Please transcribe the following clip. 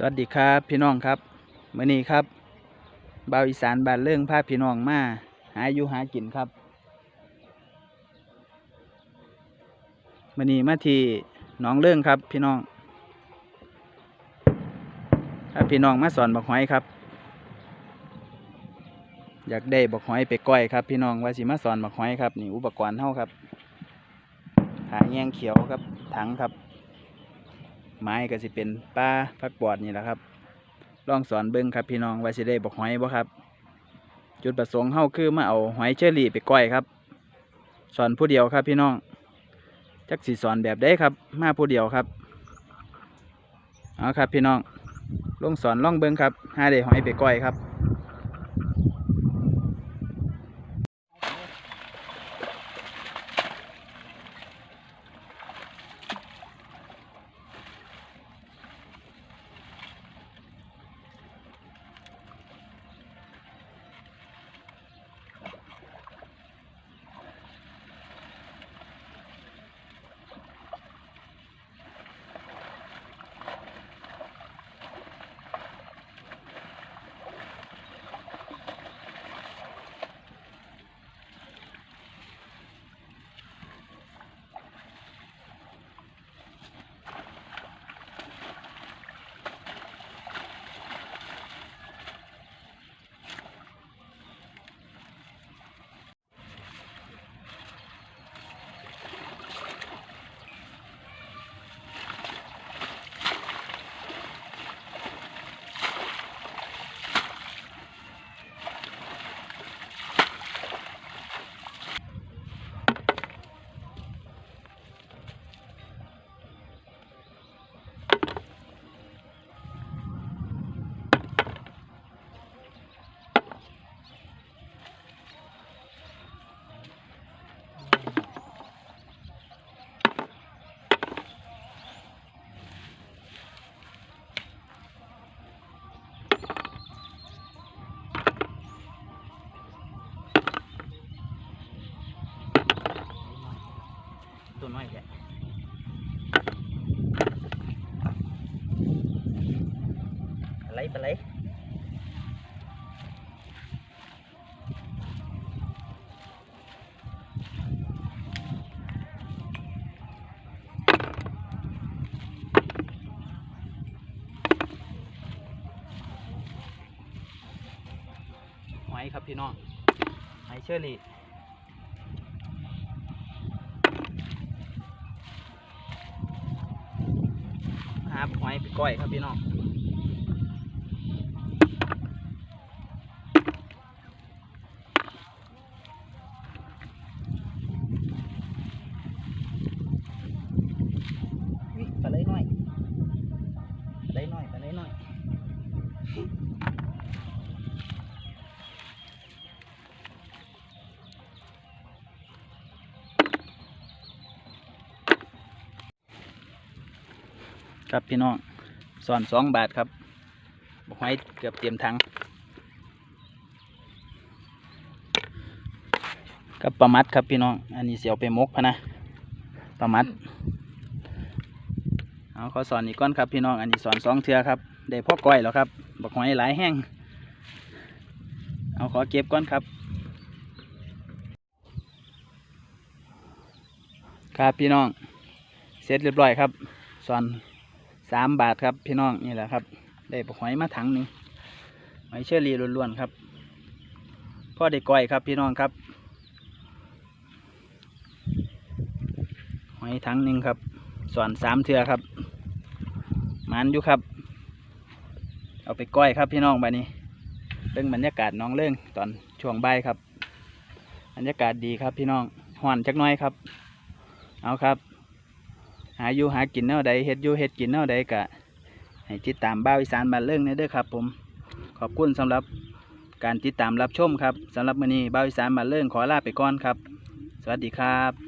สวัสดีครับพี่น้องครับมื้อนี้ครับเบาอีสานบานเรื่องพาพี่น้องมาหาอยู่หากินครับมื้อนี้มาที่หนองเรื่องครับพี่น้องถ้าพี่น้องมาสอนบักหอยครับ อยากได้บักหอยไปก้อยครับ พี่น้องว่าสิมาสอนบักหอยครับนี่อุปกรณ์เฮาครับหาแยงเขียวครับถังครับ ไม้ก็สิเป็นป้าพักบอดนี่แหละครับลองสอนเบิ้งครับพี่น้องว่าสิได้บอกหอยบ่ครับ จุดประสงค์เฮาคือมาเอาหอยเชอรี่ไปก้อยครับ สอนผู้เดียวครับพี่น้องจักสิสอนแบบได้ครับ มาผู้เดียวครับเอาครับพี่น้องลองสอนล่องเบิ้งครับหาได้หอยไปก้อยครับ น้อยแค่อะไรไปเลยไหอยครับพี่น้องไหอยเชอรี่ หอยไปก้อยครับพี่น้องอุ๊ยปลาไหลน้อยปลาไหลน้อยปลาไหลน้อย ครับพี่น้องสอนสองบาทครับบอกหอยเกือบเตรียมถังกับปลามัดครับพี่น้อง อันนี้เสียวไปมกพะนะปลามัดเอาขอสอนอีกก้อนครับพี่น้อง อันนี้สอนสองเทือครับได้พ่อก้อยแล้วครับบอกหอยหลายแห้ง เอาขอเก็บก้อนครับ ครับพี่น้อง เสร็จเรียบร้อยครับสอน สามบาทครับพี่น้องนี่แหละครับ ได้ปลาหอยมาถังหนึ่งหอยเชอรี่ล้วนๆครับพ่อได้ก้อยครับพี่น้องครับ หอยถังหนึ่งครับสอนสามเทือครับมันอยู่ครับ เอาไปก้อยครับพี่น้องไปนี้เรื่องบรรยากาศน้องเรื่องตอนช่วงใบครับบรรยากาศดีครับพี่น้องห่อนจักน้อยครับ เอาครับ หาอยู่หากินแนวใดเฮ็ดอยู่เฮ็ดกินแนวใดกะให้ติดตามบ้าวอีสานบ้านเรื่องนี้เด้อครับ ผมขอบคุณสำหรับการติดตามรับชมครับสำหรับมื้อนี้บ้าวอีสานบ้านเรื่องขอลาไปก่อนครับ สวัสดีครับ